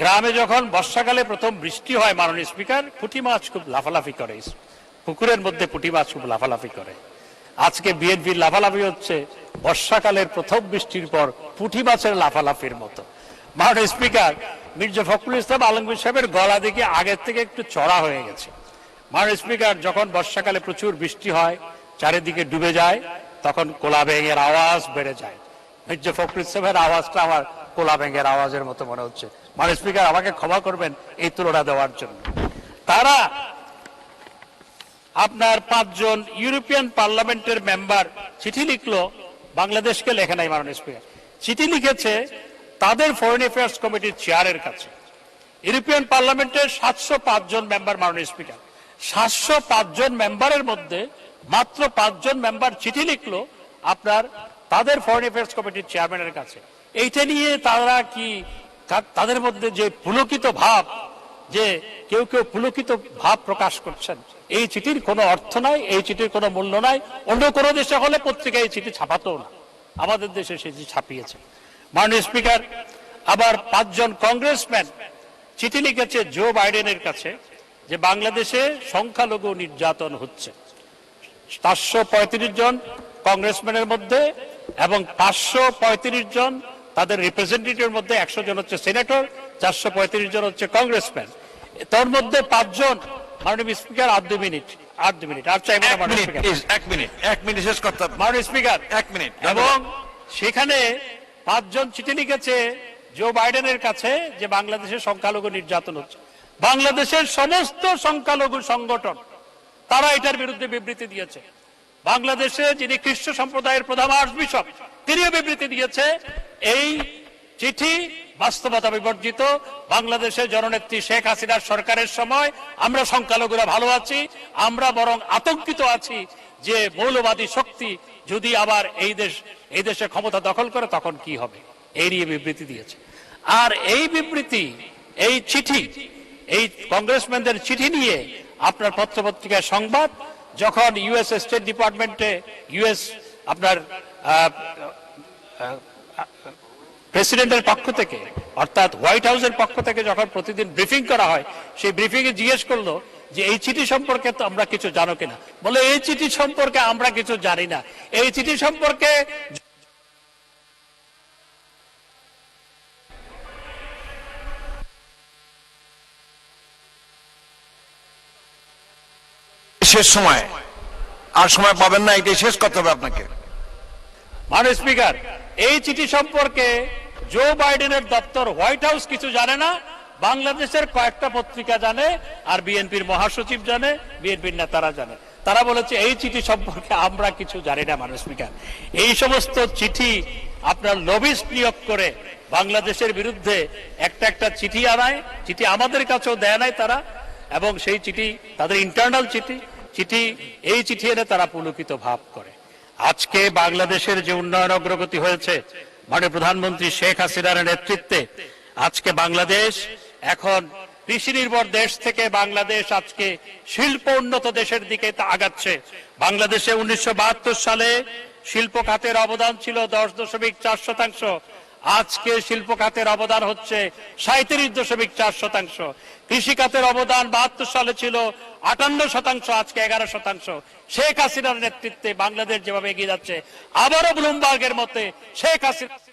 গ্রামে যখন বর্ষাকালে প্রথম বৃষ্টি হয় মাননীয় স্পিকার, পুঁটি মাছ খুব লাফালাফি করে। পুকুরের মধ্যে পুঁটি মাছ খুব লাফালাফি করে। আজকে বিএনপির লাফালাফি হচ্ছে বর্ষাকালের প্রথম বৃষ্টির পর পুঁটি মাছের লাফালাফির মতো। মাননীয় স্পিকার, মির্জা ফখরুল ইসলাম আলমগীর সাহেবের গলা দিকে আগের থেকে একটু চড়া হয়ে গেছে। মাননীয় স্পিকার, যখন বর্ষাকালে প্রচুর বৃষ্টি হয়, চারিদিকে ডুবে যায়, তখন কোলা ব্যাঙের আওয়াজ বেড়ে যায়। মির্জা ফখরুল ইসলামের আওয়াজটা আমার কোলা ব্যাঙের আওয়াজের মতো মনে হচ্ছে। মাননীয় স্পিকার, আমাকে ক্ষমা করবেন এই তুলনা দেওয়ার জন্য। তারা আপনার পাঁচজন ইউরোপিয়ান পার্লামেন্টের মেম্বার চিঠি লিখলো, বাংলাদেশকে লেখে নাই মাননীয় স্পিকার। চিঠি লিখেছে তাদের ফরেন অ্যাফেয়ার্স কমিটির চেয়ারের কাছে। ইউরোপিয়ান পার্লামেন্টের সাতশো পাঁচ জন মেম্বার মাননীয় স্পিকার। সাতশো পাঁচ জন মেম্বারের মধ্যে মাত্র পাঁচজন মেম্বার চিঠি লিখলো আপনার তাদের ফরেন অ্যাফেয়ার্স কমিটির চেয়ারম্যানের কাছে। এইটা নিয়ে তারা কি তাদের মধ্যে যে পুলকিত ভাব, যে কেউ কেউ পুলকিত ভাব প্রকাশ করছেন, এই চিঠির কোনো অর্থ নাই, এই চিঠির কোনো মূল্য নাই। অন্য কোনো দেশে হলে পত্রিকায় এই চিঠি ছাপাতো না। আমাদের দেশে চিঠি ছাপিয়েছে। মাননীয় স্পিকার, আবার পাঁচজন কংগ্রেসম্যান চিঠি লিখেছে জো বাইডেনের কাছে যে বাংলাদেশে সংখ্যালঘু নির্যাতন হচ্ছে। চারশো পঁয়ত্রিশ জন কংগ্রেসম্যানের মধ্যে এবং পাঁচশো পঁয়ত্রিশ জন তাদের রিপ্রেজেন্টেটিভের মধ্যে একশো জন হচ্ছে সেনেটর চারশো পঁয়ত্রিশ জন হচ্ছে কংগ্রেসম্যান তার মধ্যে পাঁচজন মাননীয় স্পিকার আট দু মিনিট আট দু মিনিট আর চাইব না এক মিনিট এক মিনিট শেষ করতে। মাননীয় স্পিকার এক মিনিট এবং সেখানে পাঁচজন চিঠি লিখেছে জো বাইডেনের কাছে যে বাংলাদেশে সংখ্যালঘু নির্যাতন হচ্ছে। বাংলাদেশের সমস্ত সংখ্যালঘু সংগঠন তারা এটার বিরুদ্ধে বিবৃতি দিয়েছে। বাংলাদেশে যিনি খ্রিস্ট সম্প্রদায়ের প্রধান আর্চ বিশপ তিনিও বিবৃতি দিয়েছে এই চিঠি বাস্তবতা বিবর্জিত। বাংলাদেশের জননেত্রী শেখ হাসিনার সরকারের সময় আমরা সংখ্যালঘুরা ভালো আছি, আমরা বরং আতঙ্কিত আছি যে মৌলবাদী শক্তি যদি আবার এই দেশ, এই দেশে ক্ষমতা দখল করে, তখন কি হবে? এই নিয়ে বিবৃতি দিয়েছে। আর এই বিবৃতি, এই চিঠি, এই কংগ্রেসম্যানদের চিঠি নিয়ে আপনার পত্রপত্রিকায় সংবাদ, যখন ইউএস স্টেট ডিপার্টমেন্টে, ইউএস আপনার প্রেসিডেন্টের পক্ষ থেকে অর্থাৎ হোয়াইট হাউসের পক্ষ থেকে যখন প্রতিদিন ব্রিফিং করা হয় সেই ব্রিফিং এ জিজ্ঞেস করল যে এই চিঠি সম্পর্কে তো আমরা কিছু জানো কিনা? বলে এই চিঠি সম্পর্কে আমরা কিছু জানি না। এই চিঠি সম্পর্কে শেষ সময়। আর সময় পাবেন না এটাই শেষ করতে হবে আপনাকে। মাননীয় স্পিকার এই চিঠি সম্পর্কে জো বাইডেনের দপ্তর হোয়াইট হাউস কিছু জানে না, বাংলাদেশের কয়েকটা পত্রিকা জানে, আর বিএনপির মহাসচিব জানে, বিএনপির নেতারা জানে। তারা বলেছে, এই চিঠি সম্পর্কে আমরা কিছু জানি না, মাননীয় স্পিকার। এই সমস্ত চিঠি আপনার লবিস্ট নিয়োগ করে বাংলাদেশের বিরুদ্ধে একটা একটা চিঠি আনায়, চিঠি আমাদের কাছেও দেয় নাই তারা, এবং সেই চিঠি, তাদের ইন্টারনাল চিঠি চিঠি, এই চিঠি এনে তারা পুলকিত ভাব করে। আজকে বাংলাদেশের যে উন্নয়ন অগ্রগতি হয়েছে, মাননীয় প্রধানমন্ত্রী শেখ হাসিনার নেতৃত্বে, আজকে বাংলাদেশ এখন কৃষি নির্ভর দেশ থেকে বাংলাদেশ আজকে শিল্প উন্নত দেশের দিকে আগাচ্ছে। বাংলাদেশে উনিশশো বাহাত্তর সালে শিল্প খাতের অবদান ছিল দশ দশমিক চার শতাংশ আজকে শিল্প খাতের অবদান হচ্ছে সাঁত্রিশ দশমিক চার শতাংশ। কৃষি খাতের অবদান বাহাত্তর সালে ছিল আটান্ন শতাংশ, আজকে এগারো শতাংশ। শেখ হাসিনার নেতৃত্বে বাংলাদেশ যেভাবে এগিয়ে যাচ্ছে, আবারও ব্লুমবার্গের মতে শেখ হাসিনা